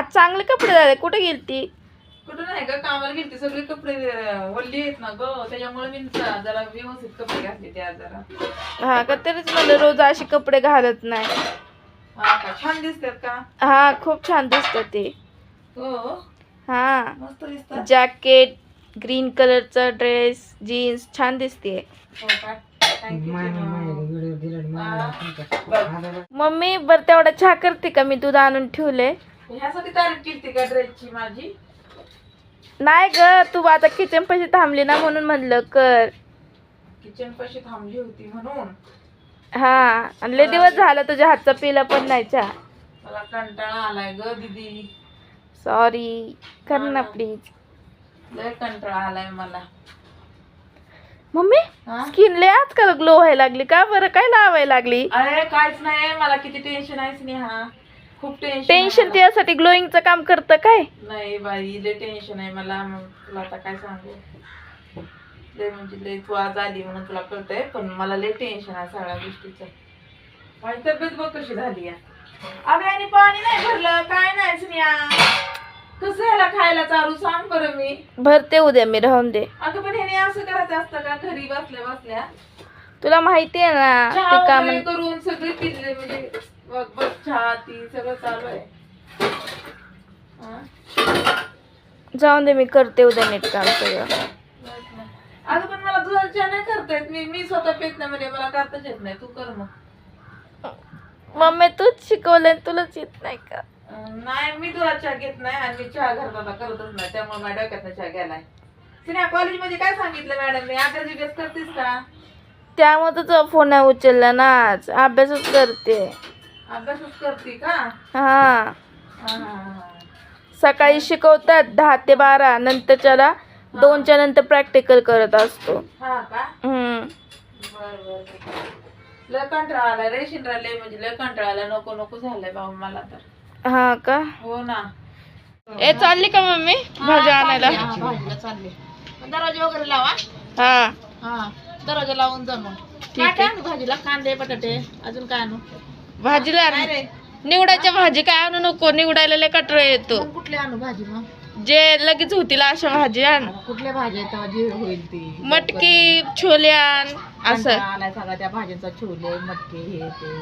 आज चांगले कपडे झाले. कुठे गेलती? कुठं नाही का कामाला गेली सगळे कपडे वल्ली आहेत ना ग. त्याच्यामुळे मी जरा व्यवस्थित कपडे घातले ते आज जरा. हा का? तरीच मला रोज असे कपडे घालत नाही. हा का? छान दिसतात का? हा खूप छान दिसतं ते. हो हा. मस्त दिसतात. जॅकेट ग्रीन कलरचा ड्रेस जीन्स छान दिसते हो का. हा. मम्मी बरं तेवढा चहा करते का? मी दूध आणून ठेवले ह्यासाठी तारीफ केली का ड्रेसची माझी? नाही ग तू आता किचन पाशी थांबली ना म्हणून म्हणलं कर. किचन पाशी थांबली होती म्हणून? हा आणि लय दिवस झाला तुझ्या हातचा पिला पण नाही चहा. मला कंटाळा आलाय ग दीदी. सॉरी कर ना प्लीज लय कंटाळा आलाय मला. मम्मी हा? स्किन लय आजकाल ग्लो व्हायला लागली का? बरं काय लावायला लागली? अरे काहीच नाही मला किती टेन्शन आहे स्नेहा. खूप टेन्शन टेन्शन त्यासाठी ग्लोईंगचं काम करतं काय? नाही बाई लय टेन्शन आहे मला. मग तुला आता काय सांगू? लय म्हणजे लय तू आज आली म्हणून तुला कळतंय पण मला लय टेन्शन आहे सगळ्या गोष्टीचं. माझी तब्येत बघ कशी झाली आहे. अगं आणि पाणी नाही भरलं काय नाही स्नेहा. कसं ह्याला खायला चालू सांग बरं मी. भरते उद्या मी राहून दे. अगं पण ह्याने असं करायचं असतं का? घरी बसल्या बसल्या. तुला माहिती आहे ना चहा ते काम वगैरे करून सगळे पिल्ले म्हणजे बघ बघ चहा ती सगळं चालू आहे? जाऊन दे मी करते उद्या नीट काम सगळं. अगं पण मला दुधाचा चहा नाही करता येत. मी मी स्वतः पेत नाही म्हणजे मला करताच येत नाही. तू कर मग. मम्मी तूच शिकवलंय तुलाच येत नाही का? नाही मी दुधाचा चहा घेत नाही आणि मी चहा आता करतच नाही. त्यामुळे माझ्या डोक्यातनं चहा गेलाय. सिन्या कॉलेजमध्ये काय सांगितलं मॅडम? मी अभ्यास करतेस का? त्यामुळे तुझा फोन उचलला ना आज. अभ्यासच करते. करते का? हा. हा, हा, हा. सकाळी शिकवतात दहा ते बारा नंतरच्याला दोनच्या नंतर प्रॅक्टिकल करत असतो. हा. लय कंटाळा रेशीन राहिले म्हणजे लय कंटाळा नको नको झालंय बाबा मला तर. हा का? हो ना. ए चालली का मम्मी? भाजी आणायला? चालले. दरवाजा वगैरे लावा. हा. हा दरवाजा लावून जा मग. ठीक काय काय आणू भाजीला? कांदे बटाटे अजून काय आणू? भाजीला काय रे? निवडायच्या भाजी काय आणू नको? निवडायला लय कटरा येतो. मग कुठले आणू भाजी मग? जे लगेच होतील अशा भाजी आण. कुठल्या भाज्या तेव्हा जे होईल ती? मटकी छोले आण असं. आलाय सगळ्या त्या भाज्यांचा छोले मटके हे ते.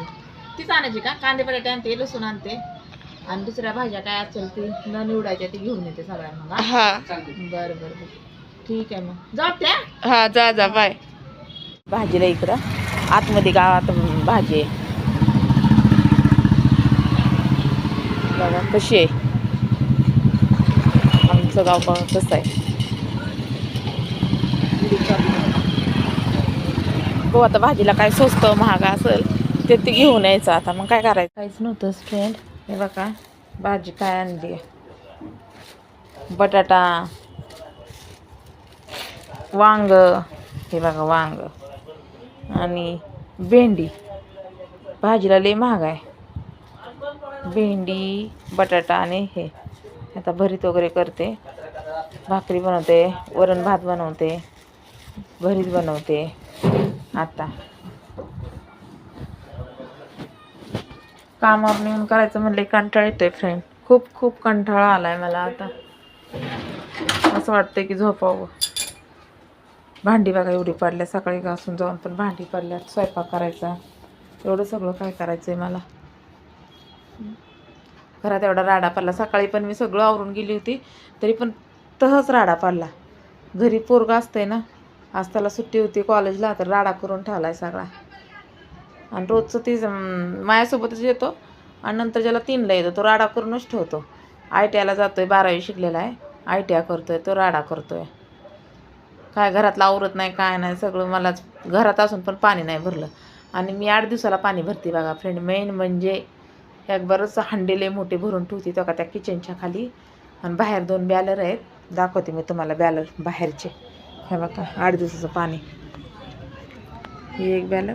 तीच आणायची का? कांदे बटाटे आणते लसूण आणते. आणि दुसऱ्या भाज्या काय असेल ती न निवडायच्या ती घेऊन येते सगळ्या मग हा? हा. बरं बरं बरं. ठीक आहे मग. जाऊ त्या हा जा जा बाय. भाजीला इकडं. आतमध्ये गावात भाजी आहे. बघा कशी आहे? आमचं गाव बघा कसं आहे. हो आता भाजीला काय स्वस्त महाग असेल ते ते घेऊन यायचं आता. मग काय करायचं? काहीच नव्हतं फ्रेंड हे बघा भाजी काय आणली बटाटा वांग हे बघा वांग. आणि भेंडी. भाजीला लई महाग आहे. भेंडी बटाटा आणि हे. आता भरीत वगैरे करते. भाकरी बनवते वरण भात बनवते भरीत बनवते. आता. कामावर नेऊन करायचं म्हणले कंटाळा येतोय फ्रेंड खूप खूप कंटाळा आलाय मला आता. असं वाटतंय की झोपावं. भांडी बघा एवढी पडल्या सकाळी घासून जाऊन पण भांडी पडल्यात. स्वयंपाक करायचा. एवढं सगळं काय करायचं आहे मला? घरात एवढा राडा पडला. सकाळी पण मी सगळं आवरून गेली होती तरी पण तहच राडा पडला. घरी पोरगा असतंय ना आज त्याला सुट्टी होती कॉलेजला तर राडा करून ठेवला आहे सगळा. आणि रोजचं ती मायासोबतच माझ्यासोबतच येतो आणि नंतर ज्याला तीनला येतो तो राडा करूनच ठेवतो. आय टी आयला जातो आहे बारावी शिकलेला आहे. आय टी आय करतो आहे तो राडा करतो आहे काय घरातलं आवरत नाही काय नाही सगळं मलाच घरात असून पण पाणी नाही भरलं. आणि मी आठ दिवसाला पाणी भरते बघा फ्रेंड मेन म्हणजे एक बरंच हंडेले मोठे भरून ठेवते तो का त्या किचनच्या खाली. आणि बाहेर दोन बॅलर आहेत. दाखवते मी तुम्हाला बॅलर बाहेरचे. हे बघा आठ दिवसाचं पाणी. ही एक बॅलर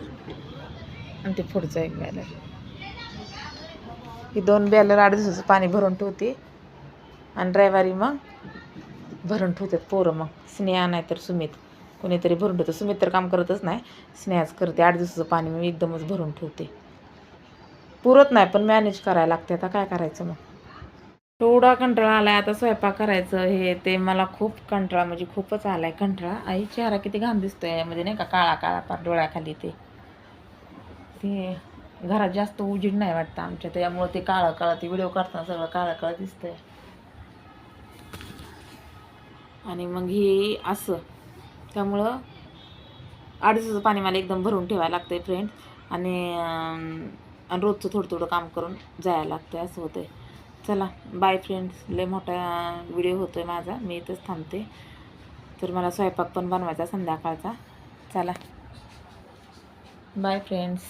आणि ते पुढचं एक बॅलर. ही दोन बॅलर आठ दिवसाचं पाणी भरून ठेवते. आणि रविवारी मग भरून ठेवतात पोरं मग. स्नेहा नाही तर सुमित. कोणीतरी भरून ठेवतं. सुमित तर काम करतच नाही. स्नेहाच करते. आठ दिवसाचं पाणी मी एकदमच भरून ठेवते. पुरत नाही पण मॅनेज करायला लागते. आता काय करायचं मग? एवढा कंटाळा आलाय. आता स्वयंपाक करायचं हे ते मला खूप कंटाळा म्हणजे खूपच आलाय कंटाळा. आई चेहरा किती घाम दिसतोय यामध्ये नाही का काळा काळा पार डोळ्याखाली ते. ते घरात जास्त उजीड नाही वाटतं आमच्या त्यामुळं ते काळं काळं ते व्हिडिओ करताना सगळं काळं काळं दिसतंय. आणि मग हे असं. त्यामुळं अडीचचं पाणी मला एकदम भरून ठेवायला लागतंय फ्रेंड आणि आणि रोजचं थोडं थोडं काम करून जायला लागतंय असं होतंय. चला बाय फ्रेंड्स लय मोठा व्हिडिओ होतो आहे माझा. मी इथंच थांबते. तर मला स्वयंपाक पण बनवायचा संध्याकाळचा. चला. Bye friends